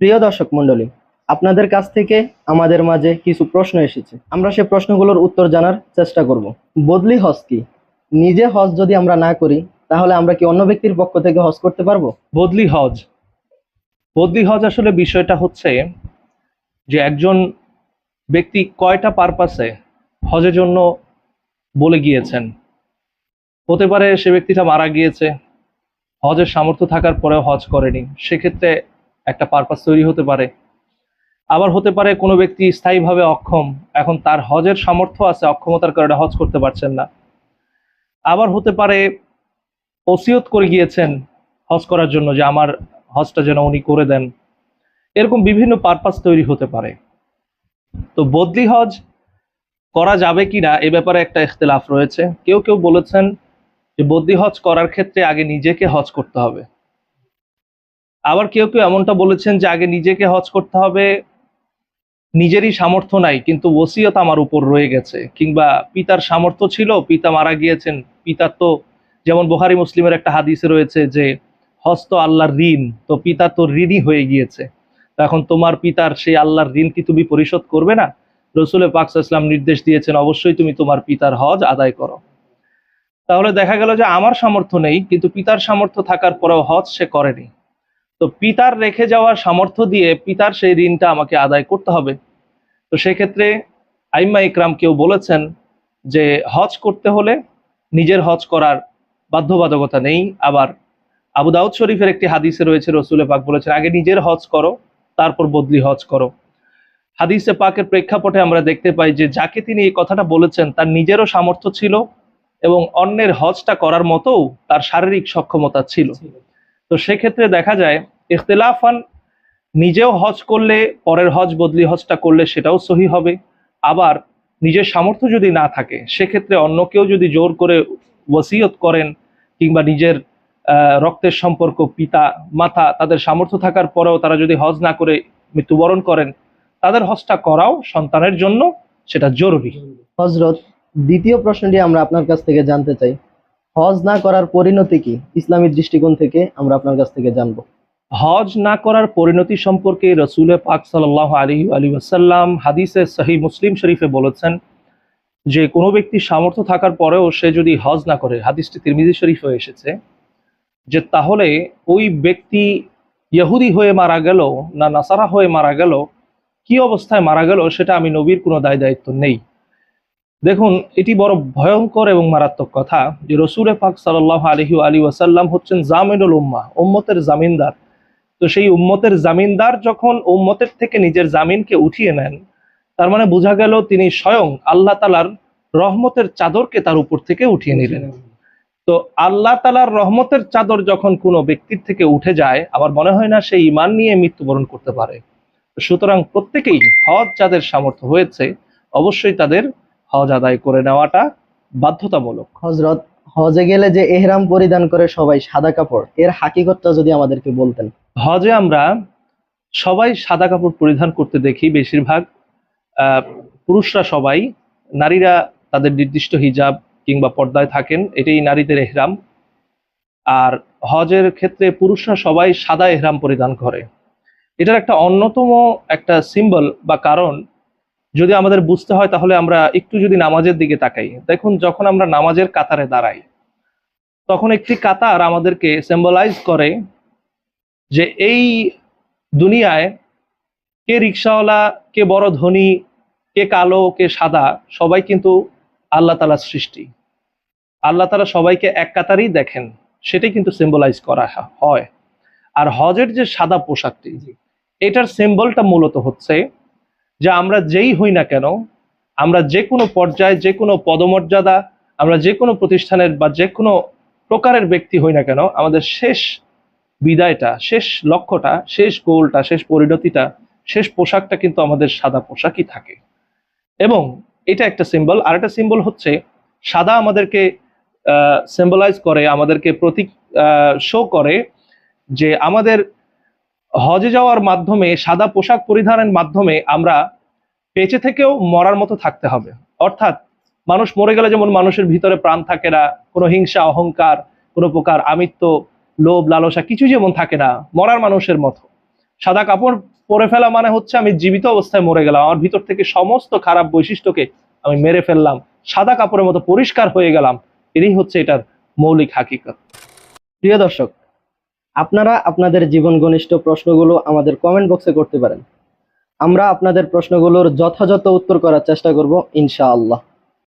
প্রিয় দর্শক মণ্ডলী, আপনাদের কাছ থেকে আমাদের মাঝে কিছু প্রশ্ন এসেছে। আমরা সে প্রশ্নগুলোর উত্তর জানার চেষ্টা করব। বদলি হজ কি? নিজে হজ যদি আমরা না করি, তাহলে আমরা কি অন্য ব্যক্তির পক্ষ থেকে হজ করতে পারব? বদলি হজ। বদলি হজ আসলে বিষয়টা হচ্ছে যে একজন ব্যক্তি কয়টা পারপাসে হজের জন্য বলে গিয়েছেন। হতে পারে সে ব্যক্তিটা মারা গিয়েছে, হজের সামর্থ্য থাকার পরেও হজ করেনি। সেক্ষেত্রে একটা পারপাস তৈরি হতে পারে। আবার হতে পারে কোনো ব্যক্তি স্থায়ীভাবে অক্ষম, এখন তার হজের সামর্থ্য আছে, অক্ষমতার কারণে হজ করতে পারছেন না। আবার হতে পারে ওসিয়ত করে গিয়েছেন হজ করার জন্য যে আমার হজটা যেন উনি করে দেন। এরকম বিভিন্ন পারপাস তৈরি হতে পারে। তো বদলি হজ করা যাবে কিনা এ ব্যাপারে একটা ইখতলাফ রয়েছে। কেউ কেউ বলেছেন যে বদলি হজ করার ক্ষেত্রে আগে নিজেকে হজ করতে হবে। আবার কেউ কেউ এমনটা বলেছেন যে আগে নিজেকে হজ করতে হবে, নিজেরই সামর্থ্য নাই, কিন্তু ওসিয়ত আমার উপর রয়ে গেছে। কিংবা পিতার সামর্থ্য ছিল, পিতা মারা গিয়েছেন, পিতার তো, যেমন বোহারি মুসলিমের একটা হাদিসে রয়েছে যে হস্ত আল্লাহর ঋণ, তো পিতা তো ঋণই হয়ে গিয়েছে। এখন তোমার পিতার সেই আল্লাহর ঋণ কি তুমি পরিশোধ করবে না? রসুলের পাক ইসলাম নির্দেশ দিয়েছেন, অবশ্যই তুমি তোমার পিতার হজ আদায় করো। তাহলে দেখা গেল যে আমার সামর্থ্য নেই, কিন্তু পিতার সামর্থ্য থাকার পরেও হজ সে করেনি। তো পিতার রেখে যাওয়া সামর্থ্য দিয়ে পিতার সেই ঋণটা আমাকে আদায় করতে হবে। তো সেক্ষেত্রে আইম্মা ইকরাম কেউ বলেছেন যে, হজ করতে হলে নিজের হজ করার বাধ্যবাধকতা নেই। আবার আবু দাউদ শরীফের একটি হাদিসে রয়েছে, রসুলে পাক বলেছেন, আগে নিজের হজ করো, তারপর বদলি হজ করো। হাদিসে পাকের প্রেক্ষাপটে আমরা দেখতে পাই যে, যাকে তিনি এই কথাটা বলেছেন, তার নিজেরও সামর্থ্য ছিল এবং অন্যের হজটা করার মতো তার শারীরিক সক্ষমতা ছিল। তো সেক্ষেত্রে দেখা যায়, ইখতলাফান নিজেও হজ করলে, পরের হজ, বদলি হজটা করলে সেটাও সহি হবে। আবার নিজের সামর্থ্য যদি না থাকে, সেক্ষেত্রে অন্য কেউ যদি জোর করে ওসিয়ত করেন কিংবা নিজের রক্তের সম্পর্ক, পিতা, মাতা তাদের সামর্থ্য থাকার পরেও তারা যদি হজ না করে মৃত্যুবরণ করেন, তাদের হজটা করাও সন্তানের জন্য সেটা জরুরি। হজরত, দ্বিতীয় প্রশ্নটি আমরা আপনার কাছ থেকে জানতে চাই। হজ না করার পরিণতি কি? ইসলামী দৃষ্টিকোণ থেকে আমরা আপনার কাছ থেকে জানব। হজ না করার পরিণতি সম্পর্কে রসুল পাক সাল্লাহ আলী আলী আসাল্লাম হাদিসে সহি মুসলিম শরীফে বলেছেন যে, কোনো ব্যক্তির সামর্থ্য থাকার পরেও সে যদি হজ না করে, হাদিসটি তিরমিজি শরীফে এসেছে যে, তাহলে ওই ব্যক্তি ইহুদি হয়ে মারা গেল না নাসারা হয়ে মারা গেল, কি অবস্থায় মারা গেল সেটা আমি নবীর কোনো দায় দায়িত্ব নেই। দেখুন এটি বড় ভয়ঙ্কর এবং মারাত্মক কথা যে রসুরে পাক সাল্লাহ আলহি আলী ওয়াসাল্লাম হচ্ছেন জামিনুল উম্মা উম্মতের জামিনদার। তো সেই উম্মতের জামিনদার যখন উম্মতের থেকে নিজের জামিনকে উঠিয়ে নেন তার মানে বোঝা গেল তিনি স্বয়ং আল্লাহ তালার রহমতের চাদরকে তার উপর থেকে উঠিয়ে নিলেন। তো আল্লাহ তালার রহমতের চাদর যখন কোনো ব্যক্তির থেকে উঠে যায় আমার মনে হয় না সেই ইমান নিয়ে মৃত্যুবরণ করতে পারে। সুতরাং প্রত্যেকেই হজ যাদের সামর্থ্য হয়েছে অবশ্যই তাদের হজ আদায় করে নেওয়াটা বাধ্যতামূলক। হজরত হজে গেলে যে এহরাম পরিধান করে সবাই সাদা কাপড় এর হাকিকতটা যদি আমাদেরকে বলতেন। হজে আমরা সবাই সাদা কাপড় পরিধান করতে দেখি বেশিরভাগ পুরুষরা সবাই নারীরা তাদের নির্দিষ্ট হিজাব কিংবা পর্দায় থাকেন এটাই নারীদের এহরাম। আর হজের ক্ষেত্রে পুরুষরা সবাই সাদা এহরাম পরিধান করে। এটার একটা অন্যতম একটা সিম্বল বা কারণ যদি আমাদের বুঝতে হয়, তাহলে আমরা একটু যদি নামাজের দিকে তাকাই। দেখুন, যখন আমরা নামাজের কাতারে দাঁড়াই, তখন একটি কাতার আমাদেরকে সিম্বলাইজ করে যে এই দুনিয়ায় কে রিক্সাওয়ালা কে বড় ধনী, কে কালো, কে সাদা, সবাই কিন্তু আল্লাহ তালার সৃষ্টি। আল্লাহ তালা সবাইকে এক কাতারেই দেখেন, সেটাই কিন্তু সিম্বলাইজ করা হয়। আর হজের যে সাদা পোশাকটি, এটার সিম্বলটা মূলত হচ্ছে যে আমরা যেই হই না কেন, আমরা যে কোনো পর্যায়ে, যে কোনো পদমর্যাদা, আমরা যে কোনো প্রতিষ্ঠানের বা যে কোনো প্রকারের ব্যক্তি হই না কেন, আমাদের শেষ বিদায়টা, শেষ লক্ষ্যটা, শেষ গোলটা শেষ পরিণতিটা, শেষ পোশাকটা কিন্তু আমাদের সাদা পোশাকই থাকে। এবং এটা একটা সিম্বল আর একটা সিম্বল হচ্ছে সাদা আমাদেরকে সিম্বলাইজ করে, আমাদেরকে প্রতীক শো করে যে আমাদের হজে যাওয়ার মাধ্যমে, সাদা পোশাক পরিধানের মাধ্যমে আমরা বেঁচে থেকেও মরার মতো থাকতে হবে। অর্থাৎ মানুষ মরে গেলে যেমন মানুষের ভিতরে প্রাণ থাকে না, কোনো হিংসা, অহংকার, কোনো প্রকার আমিত্ব, লোভ, লালসা কিছু যেমন থাকে না, মরার মানুষের মতো। সাদা কাপড় পরে ফেলা মানে হচ্ছে আমি জীবিত অবস্থায় মরে গেলাম, আমার ভিতর থেকে সমস্ত খারাপ বৈশিষ্ট্যকে আমি মেরে ফেললাম, সাদা কাপড়ের মতো পরিষ্কার হয়ে গেলাম। এটাই হচ্ছে এটার মৌলিক হাকিকত। প্রিয় দর্শক আপনারা আপনাদের জীবন ঘনিষ্ঠ প্রশ্নগুলো আমাদের কমেন্ট বক্সে করতে পারেন। আমরা আপনাদের প্রশ্নগুলোর যথাযথ উত্তর করার চেষ্টা করব, ইনশাআল্লাহ।